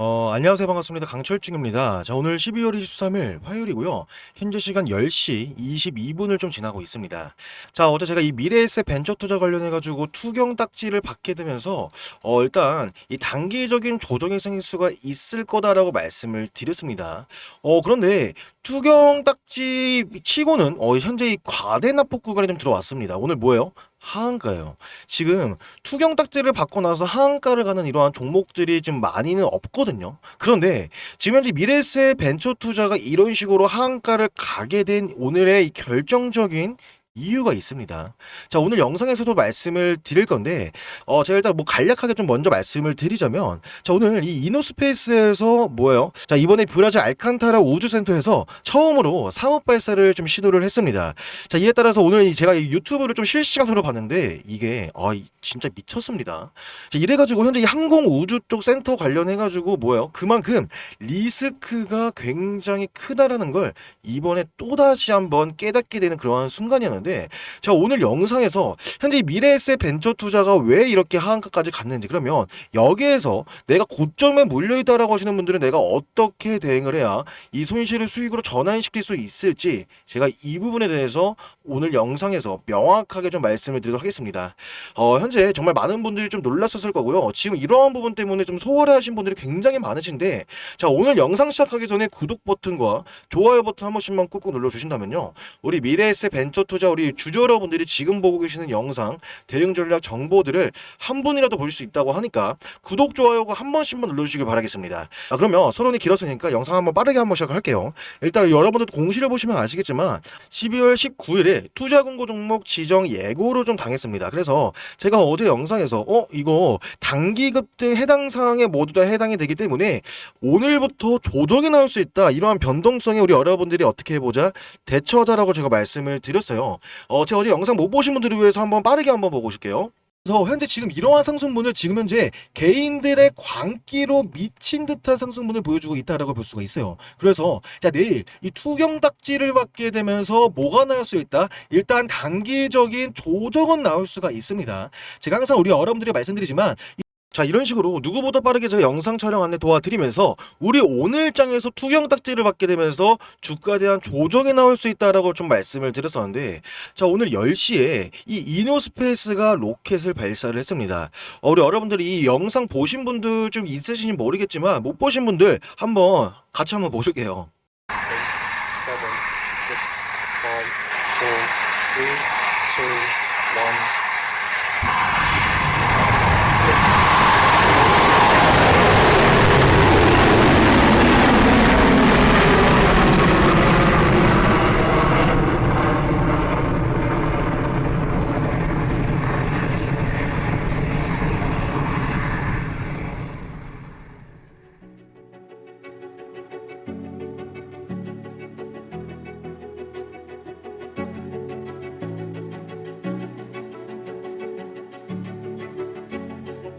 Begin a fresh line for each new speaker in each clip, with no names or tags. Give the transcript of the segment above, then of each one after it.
어, 안녕하세요. 반갑습니다. 강철중입니다. 자, 오늘 12월 23일 화요일이고요. 현재 시간 10시 22분을 좀 지나고 있습니다. 자, 어제 제가 이 미래에셋 벤처 투자 관련해 가지고 투경 딱지를 받게 되면서, 어, 일단 이 단기적인 조정이 생길 수가 있을 거다라고 말씀을 드렸습니다. 어, 그런데 투경 딱지 치고는, 어, 현재 이 과대 납폭 구간에 좀 들어왔습니다. 오늘 뭐예요? 하한가예요. 지금 투경 딱지를 받고 나서 하한가를 가는 이러한 종목들이 좀 많이는 없거든요. 그런데 지금 현재 미래세 벤처 투자가 이런 식으로 하한가를 가게 된 오늘의 이 결정적인 이유가 있습니다. 자, 오늘 영상에서도 말씀을 드릴 건데, 어, 제가 일단 뭐 간략하게 좀 먼저 말씀을 드리자면, 자, 오늘 이 이노스페이스에서 뭐예요? 자, 이번에 브라질 알칸타라 우주센터에서 처음으로 사업 발사를 좀 시도를 했습니다. 자, 이에 따라서 오늘 이 제가 이 유튜브를 좀 실시간으로 봤는데, 이게, 아, 이- 진짜 미쳤습니다. 자, 이래가지고 현재 이 항공 우주 쪽 센터 관련해가지고 뭐예요? 그만큼 리스크가 굉장히 크다라는 걸 이번에 또다시 한번 깨닫게 되는 그러한 순간이었는데 제가 오늘 영상에서 현재 이 미래에셋 벤처 투자가 왜 이렇게 하한가까지 갔는지 그러면 여기에서 내가 고점에 물려있다라고 하시는 분들은 내가 어떻게 대응을 해야 이 손실을 수익으로 전환시킬 수 있을지 제가 이 부분에 대해서 오늘 영상에서 명확하게 좀 말씀을 드리도록 하겠습니다. 어, 현재 정말 많은 분들이 좀 놀랐었을 거고요. 지금 이러한 부분 때문에 좀 소홀해 하신 분들이 굉장히 많으신데 자 오늘 영상 시작하기 전에 구독 버튼과 좋아요 버튼 한 번씩만 꾹꾹 눌러주신다면요 우리 미래에셋 벤처 투자 우리 주주 여러분들이 지금 보고 계시는 영상 대응 전략 정보들을 한 분이라도 볼 수 있다고 하니까 구독 좋아요가 한 번씩만 눌러주시길 바라겠습니다 아 그러면 서론이 길었으니까 영상 한번 빠르게 한번 시작할게요 일단 여러분들 공시를 보시면 아시겠지만 12월 19일에 투자 공고 종목 지정 예고로 좀 당했습니다 그래서 제가 어제 영상에서 어 이거 단기 급 등 해당 사항에 모두 다 해당이 되기 때문에 오늘부터 조정이 나올 수 있다. 이러한 변동성에 우리 여러분들이 어떻게 해보자 대처하자라고 제가 말씀을 드렸어요. 어, 제가 어제 영상 못 보신 분들을 위해서 한번 빠르게 한번 보고 오실게요. 그래서 현재 지금 이러한 상승분을 지금 현재 개인들의 광기로 미친 듯한 상승분을 보여주고 있다라고 볼 수가 있어요. 그래서 자 내일 이 투경 딱지를 받게 되면서 뭐가 나올 수 있다? 일단 단기적인 조정은 나올 수가 있습니다. 제가 항상 우리 여러분들이 말씀드리지만 자 이런 식으로 누구보다 빠르게 제가 영상 촬영 안내 도와드리면서 우리 오늘 장에서 투경 딱지를 받게 되면서 주가에 대한 조정이 나올 수 있다라고 좀 말씀을 드렸었는데 자 오늘 10시에 이 이노스페이스가 로켓을 발사를 했습니다 어, 우리 여러분들이 이 영상 보신 분들 좀 있으신지 모르겠지만 못 보신 분들 한번 같이 한번 보실게요
seven, six, five, four, three, two, one.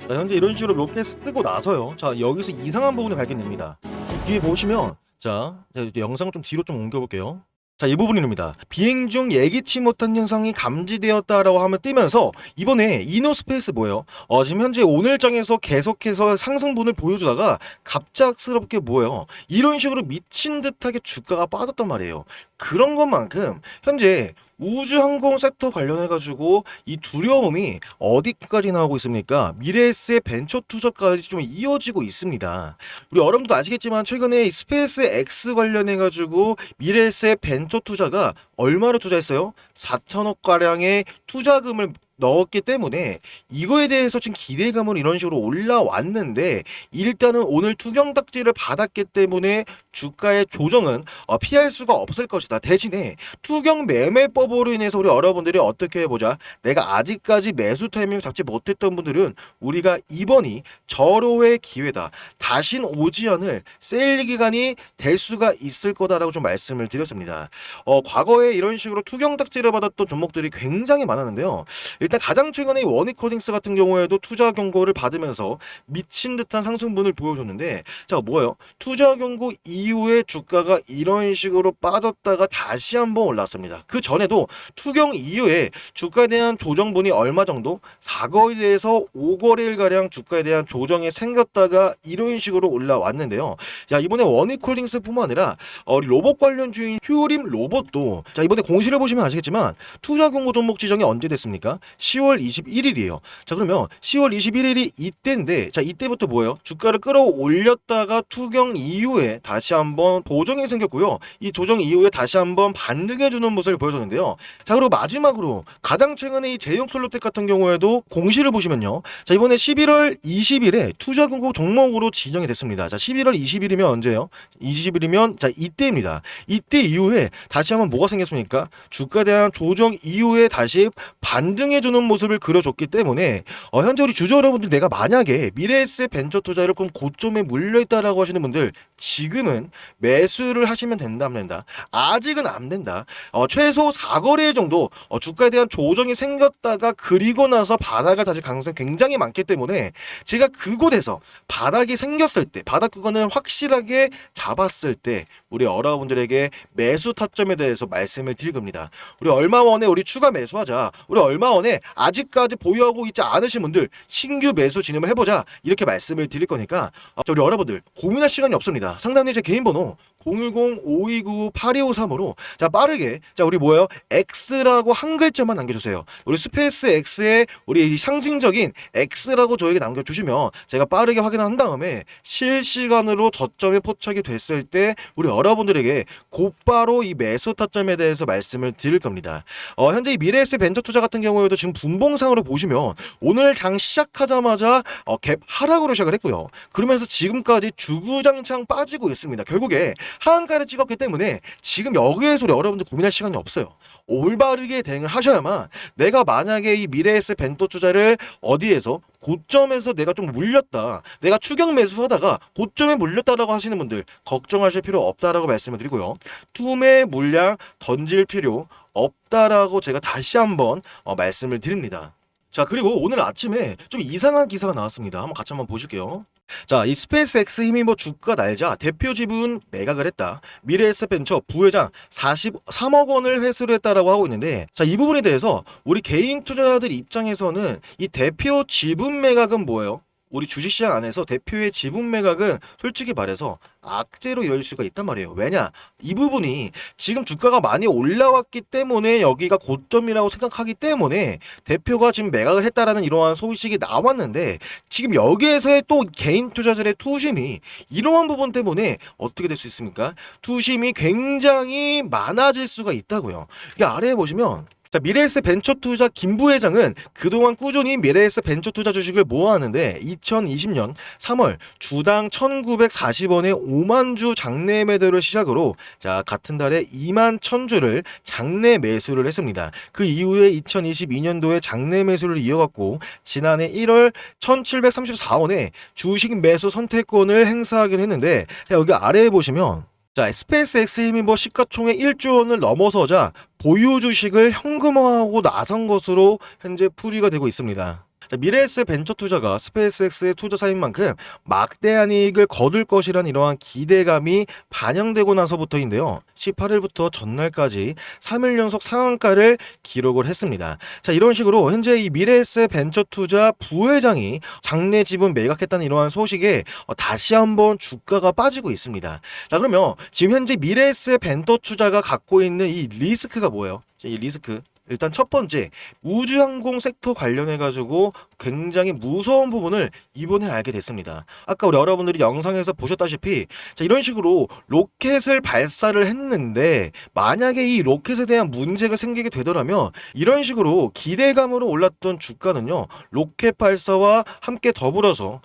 자, 현재 이런 식으로 로켓 뜨고 나서요. 자, 여기서 이상한 부분을 발견됩니다. 뒤에 보시면 자, 영상을 좀 뒤로 좀 옮겨볼게요. 자, 이 부분입니다. 비행 중 예기치 못한 현상이 감지되었다라고 하면 뜨면서 이번에 이노스페이스 뭐예요? 어, 지금 현재 오늘장에서 계속해서 상승분을 보여주다가 갑작스럽게 뭐예요? 이런 식으로 미친 듯하게 주가가 빠졌단 말이에요. 그런 것만큼 현재 우주항공 섹터 관련해가지고 이 두려움이 어디까지 나오고 있습니까? 미래에셋 벤처 투자까지 좀 이어지고 있습니다. 우리 여러분도 아시겠지만 최근에 이 스페이스 X 관련해가지고 미래에셋 벤처 투자가 얼마로 투자했어요? 4천억 가량의 투자금을 넣었기 때문에 이거에 대해서 지금 기대감은 이런 식으로 올라왔는데 일단은 오늘 투경 딱지를 받았기 때문에 주가의 조정은 어, 피할 수가 없을 것이다. 대신에 투경 매매법으로 인해서 우리 여러분들이 어떻게 해보자. 내가 아직까지 매수 타이밍을 잡지 못했던 분들은 우리가 이번이 절호의 기회다. 다신 오지 않을 세일 기간이 될 수가 있을 거다라고 좀 말씀을 드렸습니다. 어, 과거에 이런 식으로 투경 딱지를 받았던 종목들이 굉장히 많았는데요. 일단 가장 최근에 이 원익홀딩스 같은 경우에도 투자 경고를 받으면서 미친 듯한 상승분을 보여줬는데 자 뭐예요? 투자 경고 이후에 주가가 이런 식으로 빠졌다가 다시 한번 올랐습니다. 그 전에도 투경 이후에 주가에 대한 조정분이 얼마 정도 4거래에서 5거래일 가량 주가에 대한 조정이 생겼다가 이런 식으로 올라왔는데요. 자 이번에 원익홀딩스뿐만 아니라 어, 로봇 관련 주인 휴림 로봇도 자 이번에 공시를 보시면 아시겠지만 투자 경고 종목 지정이 언제 됐습니까? 10월 21일이에요. 자 그러면 10월 21일이 이때인데 자 이때부터 뭐예요? 주가를 끌어올렸다가 투경 이후에 다시 한번 보정이 생겼고요. 이 조정 이후에 다시 한번 반등해 주는 모습을 보여줬는데요. 자 그리고 마지막으로 가장 최근에 이 제용 솔로텍 같은 경우에도 공시를 보시면요. 자 이번에 11월 20일에 투자 경고 종목으로 지정이 됐습니다. 자 11월 20일이면 언제요? 20일이면 자 이때입니다. 이때 이후에 다시 한번 뭐가 생겼습니까? 주가에 대한 조정 이후에 다시 반등해 주는 모습을 그려줬기 때문에 어, 현재 우리 주주 여러분들 내가 만약에 미래에셋 벤처 투자를 그럼 고점에 물려 있다라고 하시는 분들 지금은 매수를 하시면 된다 안 된다. 아직은 안 된다. 어, 최소 4거래 정도 어, 주가에 대한 조정이 생겼다가 그리고 나서 바닥을 다시 가능성이 굉장히 많기 때문에 제가 그곳에서 바닥이 생겼을 때 바닥 구간을 확실하게 잡았을 때 우리 여러분들에게 매수 타점에 대해서 말씀을 드릴 겁니다. 우리 얼마 원에 우리 추가 매수하자. 우리 얼마 원에 아직까지 보유하고 있지 않으신 분들 신규 매수 진입을 해보자. 이렇게 말씀을 드릴 거니까 어, 자, 우리 여러분들 고민할 시간이 없습니다. 상단에 제 개인 번호 010-5299-8253으로 자 빠르게 자 우리 뭐예요? X라고 한 글자만 남겨주세요. 우리 스페이스 X에 우리 이 상징적인 X라고 저에게 남겨주시면 제가 빠르게 확인한 다음에 실시간으로 저점에 포착이 됐을 때 우리 여러분들에게 곧바로 이 매수 타점에 대해서 말씀을 드릴 겁니다. 어, 현재 이 미래에셋 벤처 투자 같은 경우에도 지금 분봉상으로 보시면 오늘 장 시작하자마자 어, 갭 하락으로 시작을 했고요. 그러면서 지금까지 주구장창 빠지고 있습니다. 결국에 하한가를 찍었기 때문에 지금 여기에서 우리 여러분들 고민할 시간이 없어요. 올바르게 대응을 하셔야만 내가 만약에 이 미래에셋 벤토 투자를 어디에서 고점에서 내가 좀 물렸다. 내가 추격 매수하다가 고점에 물렸다라고 하시는 분들 걱정하실 필요 없다라고 말씀을 드리고요. 투매 물량 던질 필요 없다라고 제가 다시 한번 어, 말씀을 드립니다. 자 그리고 오늘 아침에 좀 이상한 기사가 나왔습니다. 한번 같이 한번 보실게요. 자, 이 스페이스X 힘입어 주가 날자 대표 지분 매각을 했다. 미래에셋 벤처 부회장 43억 원을 회수를 했다라고 하고 있는데, 자, 이 부분에 대해서 우리 개인 투자자들 입장에서는 이 대표 지분 매각은 뭐예요? 우리 주식시장 안에서 대표의 지분 매각은 솔직히 말해서 악재로 이럴 수가 있단 말이에요. 왜냐? 이 부분이 지금 주가가 많이 올라왔기 때문에 여기가 고점이라고 생각하기 때문에 대표가 지금 매각을 했다라는 이러한 소식이 나왔는데 지금 여기에서의 또 개인 투자자들의 투심이 이러한 부분 때문에 어떻게 될 수 있습니까? 투심이 굉장히 많아질 수가 있다고요. 이게 아래에 보시면 자, 미래에셋 벤처투자 김 부회장은 그동안 꾸준히 미래에셋 벤처투자 주식을 모아왔는데 2020년 3월 주당 1,940원에 5만 주 장내 매도를 시작으로 자 같은 달에 2만 1,000주를 장내 매수를 했습니다. 그 이후에 2022년도에 장내 매수를 이어갔고 지난해 1월 1,734원에 주식 매수 선택권을 행사하긴 했는데 자, 여기 아래에 보시면 자, 스페이스X 힘이 뭐 시가총액 1조 원을 넘어서자 보유 주식을 현금화하고 나선 것으로 현재 풀이가 되고 있습니다. 자, 미래에셋 벤처 투자가 스페이스X의 투자사인 만큼 막대한 이익을 거둘 것이란 이러한 기대감이 반영되고 나서부터인데요. 18일부터 전날까지 3일 연속 상한가를 기록을 했습니다. 자, 이런 식으로 현재 이 미래에셋 벤처 투자 부회장이 장내 지분 매각했다는 이러한 소식에 어, 다시 한번 주가가 빠지고 있습니다. 자, 그러면 지금 현재 미래에셋 벤처 투자가 갖고 있는 이 리스크가 뭐예요? 자, 이 리스크. 일단 첫 번째 우주항공 섹터 관련해 가지고 굉장히 무서운 부분을 이번에 알게 됐습니다. 아까 우리 여러분들이 영상에서 보셨다시피 자, 이런 식으로 로켓을 발사를 했는데 만약에 이 로켓에 대한 문제가 생기게 되더라면 이런 식으로 기대감으로 올랐던 주가는요 로켓 발사와 함께 더불어서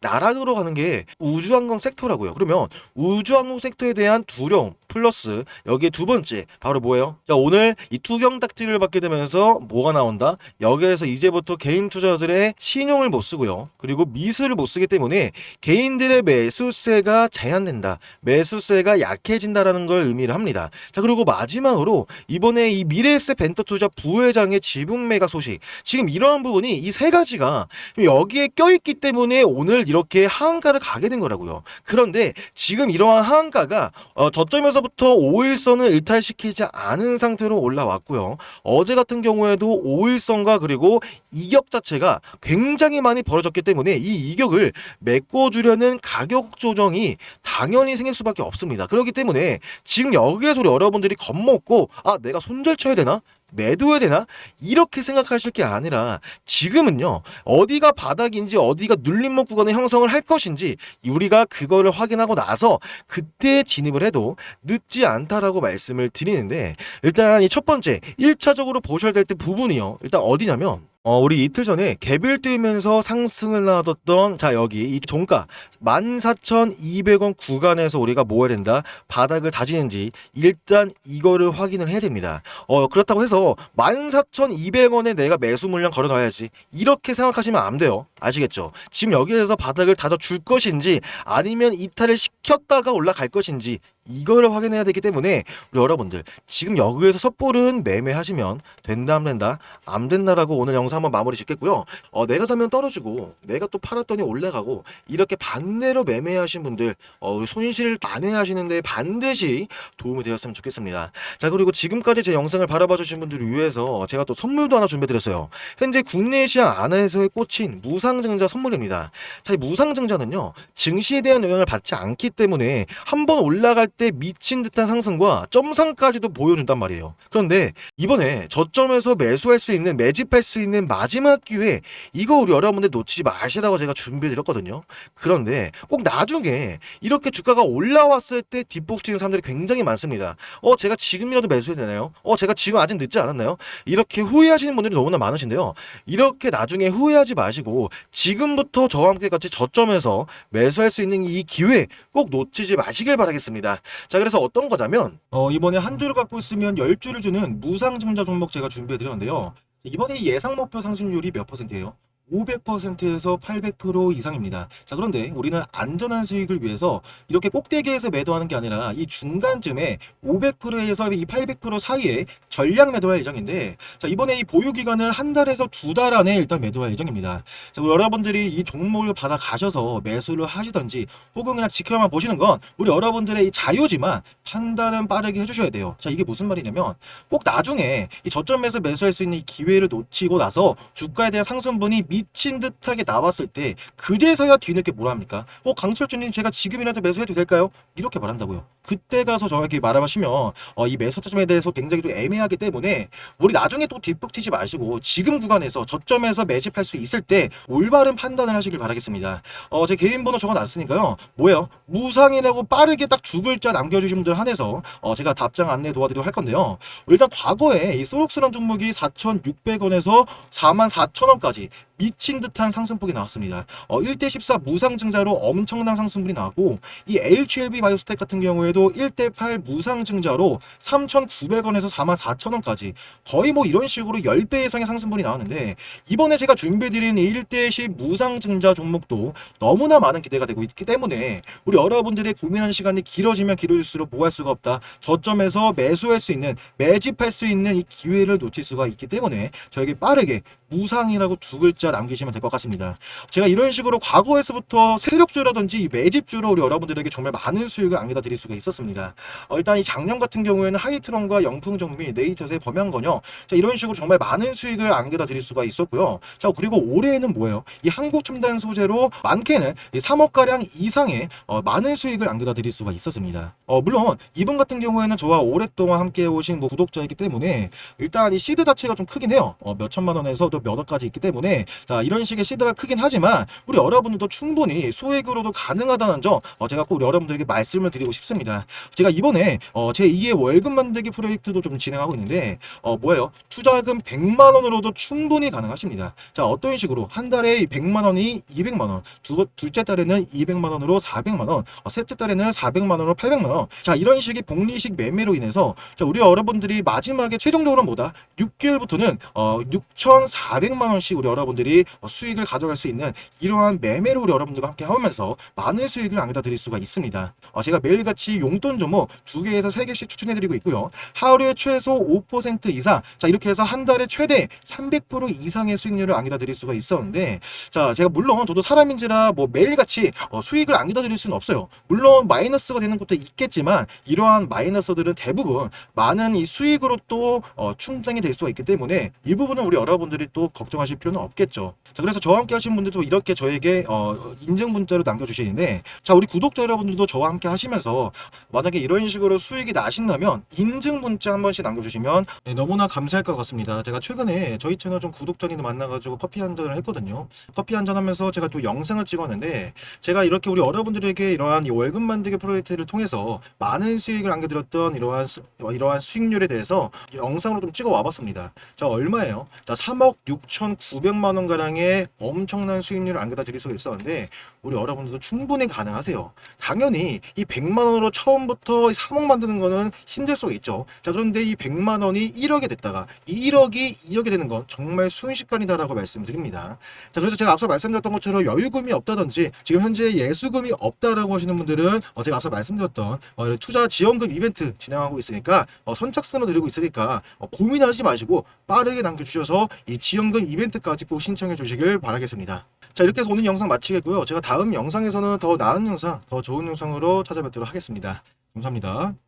나락으로 가는 게 우주항공 섹터라고요. 그러면 우주항공 섹터에 대한 두려움 플러스 여기에 두 번째 바로 뭐예요? 자 오늘 이 투경 딱지를 받게 되면서 뭐가 나온다? 여기에서 이제부터 개인 투자자들의 신용을 못 쓰고요. 그리고 미수를 못 쓰기 때문에 개인들의 매수세가 제한된다. 매수세가 약해진다라는 걸 의미를 합니다. 자 그리고 마지막으로 이번에 이 미래에셋 벤터 투자 부회장의 지분 매각 소식 지금 이러한 부분이 이 세 가지가 여기에 껴있기 때문에 오늘 이렇게 하한가를 가게 된 거라고요. 그런데 지금 이러한 하한가가 어, 저점에서부터 5일선을 일탈시키지 않은 상태로 올라왔고요. 어제 같은 경우에도 5일선과 그리고 이격 자체가 굉장히 많이 벌어졌기 때문에 이 이격을 메꿔주려는 가격 조정이 당연히 생길 수밖에 없습니다. 그렇기 때문에 지금 여기에서 우리 여러분들이 겁먹고 아 내가 손절 쳐야 되나? 매도해야 되나? 이렇게 생각하실 게 아니라 지금은요 어디가 바닥인지 어디가 눌림목 구간의 형성을 할 것인지 우리가 그거를 확인하고 나서 그때 진입을 해도 늦지 않다라고 말씀을 드리는데 일단 이 첫 번째 1차적으로 보셔야 될때 부분이요 일단 어디냐면 어, 우리 이틀 전에 개별 뛰면서 상승을 나뒀던 자 여기 이 종가 14,200원 구간에서 우리가 뭐 해야 된다 바닥을 다지는지 일단 이거를 확인을 해야 됩니다. 어 그렇다고 해서 14,200원에 내가 매수 물량 걸어놔야지 이렇게 생각하시면 안 돼요. 아시겠죠? 지금 여기에서 바닥을 다져 줄 것인지 아니면 이탈을 시켰다가 올라갈 것인지 이거를 확인해야 되기 때문에 우리 여러분들 지금 여기에서 섣부른 매매하시면 된다 안 된다 안 된다라고 오늘 영상 한번 마무리 짓겠고요. 어, 내가 사면 떨어지고 내가 또 팔았더니 올라가고 이렇게 반대로 매매하신 분들 어, 우리 손실 만회하시는데 반드시 도움이 되었으면 좋겠습니다. 자 그리고 지금까지 제 영상을 바라봐 주신 분들을 위해서 제가 또 선물도 하나 준비드렸어요. 현재 국내 시장 안에서의 꽂힌 무상증자 선물입니다. 자, 이 무상증자는요 증시에 대한 영향을 받지 않기 때문에 한번 올라갈 때 미친 듯한 상승과 점상까지도 보여준단 말이에요. 그런데 이번에 저점에서 매수할 수 있는 매집할 수 있는 마지막 기회 이거 우리 여러분들 놓치지 마시라고 제가 준비해드렸거든요. 그런데 꼭 나중에 이렇게 주가가 올라왔을 때 뒷북 치는 사람들이 굉장히 많습니다. 어 제가 지금이라도 매수해야 되나요? 어 제가 지금 아직 늦지 않았나요? 이렇게 후회하시는 분들이 너무나 많으신데요. 이렇게 나중에 후회하지 마시고 지금부터 저와 함께 같이 저점에서 매수할 수 있는 이 기회 꼭 놓치지 마시길 바라겠습니다. 자 그래서 어떤 거냐면 어, 이번에 한 주를 갖고 있으면 10주를 주는 무상증자 종목 제가 준비해 드렸는데요. 이번에 이 예상 목표 상승률이 몇 퍼센트예요? 500%에서 800% 이상입니다. 자, 그런데 우리는 안전한 수익을 위해서 이렇게 꼭대기에서 매도하는 게 아니라 이 중간쯤에 500%에서 이 800% 사이에 전량 매도할 예정인데, 자, 이번에 이 보유 기간은 한 달에서 두 달 안에 일단 매도할 예정입니다. 자, 여러분들이 이 종목을 받아 가셔서 매수를 하시던지 혹은 그냥 지켜만 보시는 건 우리 여러분들의 이 자유지만 판단은 빠르게 해 주셔야 돼요. 자, 이게 무슨 말이냐면 꼭 나중에 이 저점에서 매수할 수 있는 이 기회를 놓치고 나서 주가에 대한 상승분이 미친 듯하게 나왔을 때 그제서야 뒤늦게 뭐라 합니까? 어 강철주님 제가 지금이라도 매수해도 될까요? 이렇게 말한다고요. 그때 가서 저에게 말하시면 어, 이 매수 타점에 대해서 굉장히 좀 애매하기 때문에 우리 나중에 또 뒷북 튀지 마시고 지금 구간에서 저점에서 매집할 수 있을 때 올바른 판단을 하시길 바라겠습니다. 어, 제 개인 번호 적어놨으니까요. 뭐예요? 무상이라고 빠르게 딱 두 글자 남겨주신 분들 한해서 어, 제가 답장 안내 도와드리도록 할 건데요. 일단 과거에 이 소록스란 종목이 4,600원에서 44,000원까지 미친 듯한 상승폭이 나왔습니다. 어, 1대 14 무상증자로 엄청난 상승분이 나왔고 이 HLB 바이오스텍 같은 경우에도 1대 8 무상증자로 3,900원에서 44,000원까지 거의 뭐 이런 식으로 10배 이상의 상승분이 나왔는데 이번에 제가 준비해드린 1대 10 무상증자 종목도 너무나 많은 기대가 되고 있기 때문에 우리 여러분들의 고민하는 시간이 길어지면 길어질수록 뭐 할 수가 없다. 저점에서 매수할 수 있는 매집할 수 있는 이 기회를 놓칠 수가 있기 때문에 저에게 빠르게 무상이라고 두 글자 남기시면 될 것 같습니다. 제가 이런 식으로 과거에서부터 세력주라든지 이 매집주로 우리 여러분들에게 정말 많은 수익을 안겨다 드릴 수가 있었습니다. 어, 일단 이 작년 같은 경우에는 하이트론과 영풍정비, 네이처의 범양건요. 자, 이런 식으로 정말 많은 수익을 안겨다 드릴 수가 있었고요. 자, 그리고 올해에는 뭐예요? 이 한국 첨단 소재로 많게는 3억 가량 이상의 어, 많은 수익을 안겨다 드릴 수가 있었습니다. 어, 물론 이분 같은 경우에는 저와 오랫동안 함께 오신 뭐 구독자이기 때문에 일단 이 시드 자체가 좀 크긴 해요. 어, 몇 천만 원에서 또 몇 억까지 있기 때문에 자, 이런 식의 시드가 크긴 하지만 우리 여러분들도 충분히 소액으로도 가능하다는 점 어, 제가 꼭 우리 여러분들에게 말씀을 드리고 싶습니다. 제가 이번에 어, 제 2의 월급 만들기 프로젝트도 좀 진행하고 있는데 어, 뭐예요? 투자금 100만 원으로도 충분히 가능하십니다. 자, 어떤 식으로 한 달에 100만 원이 200만 원, 두, 둘째 달에는 200만 원으로 400만 원, 어, 셋째 달에는 400만 원으로 800만 원. 자, 이런 식의 복리식 매매로 인해서 자, 우리 여러분들이 마지막에 최종적으로 뭐다? 6개월부터는 어, 6,400만 원씩 우리 여러분들이 어, 수익을 가져갈 수 있는 이러한 매매를 여러분들과 함께 하면서 많은 수익을 안겨다 드릴 수가 있습니다. 어, 제가 매일같이 용돈 종목 두 개에서 세 개씩 추천해드리고 있고요. 하루에 최소 5% 이상, 자 이렇게 해서 한 달에 최대 300% 이상의 수익률을 안겨다 드릴 수가 있었는데, 자 제가 물론 저도 사람인지라 뭐 매일같이 어, 수익을 안겨다 드릴 수는 없어요. 물론 마이너스가 되는 것도 있겠지만 이러한 마이너스들은 대부분 많은 이 수익으로 또 어, 충당이 될 수가 있기 때문에 이 부분은 우리 여러분들이 또 걱정하실 필요는 없겠죠. 자 그래서 저와 함께 하신 분들도 이렇게 저에게 어, 인증 문자로 남겨주시는데 자 우리 구독자 여러분들도 저와 함께 하시면서 만약에 이런 식으로 수익이 나신다면 인증 문자 한 번씩 남겨주시면 네, 너무나 감사할 것 같습니다. 제가 최근에 저희 채널 좀 구독자님들 만나가지고 커피 한 잔을 했거든요. 커피 한 잔 하면서 제가 또 영상을 찍었는데 제가 이렇게 우리 여러분들에게 이러한 이 월급 만들기 프로젝트를 통해서 많은 수익을 안겨드렸던 이러한 수, 어, 이러한 수익률에 대해서 영상으로 좀 찍어 와봤습니다. 자 얼마예요? 자 3억 6,900만 원 가량의 엄청난 수익률을 안겨다 드릴 수가 있었는데 우리 여러분들도 충분히 가능하세요. 당연히 이 100만 원으로 처음부터 3억 만드는 거는 힘들 수가 있죠. 자 그런데 이 100만 원이 1억이 됐다가 이 1억이 2억이 되는 건 정말 순식간이다라고 말씀드립니다. 자 그래서 제가 앞서 말씀드렸던 것처럼 여유금이 없다든지 지금 현재 예수금이 없다라고 하시는 분들은 어, 제가 앞서 말씀드렸던 어, 투자 지원금 이벤트 진행하고 있으니까 어, 선착순으로 드리고 있으니까 어, 고민하지 마시고 빠르게 남겨주셔서 이 지원금 이벤트까지 꼭 신청해 주시길 바라겠습니다. 자 이렇게 해서 오늘 영상 마치겠고요. 제가 다음 영상에서는 더 나은 영상, 더 좋은 영상으로 찾아뵙도록 하겠습니다. 감사합니다.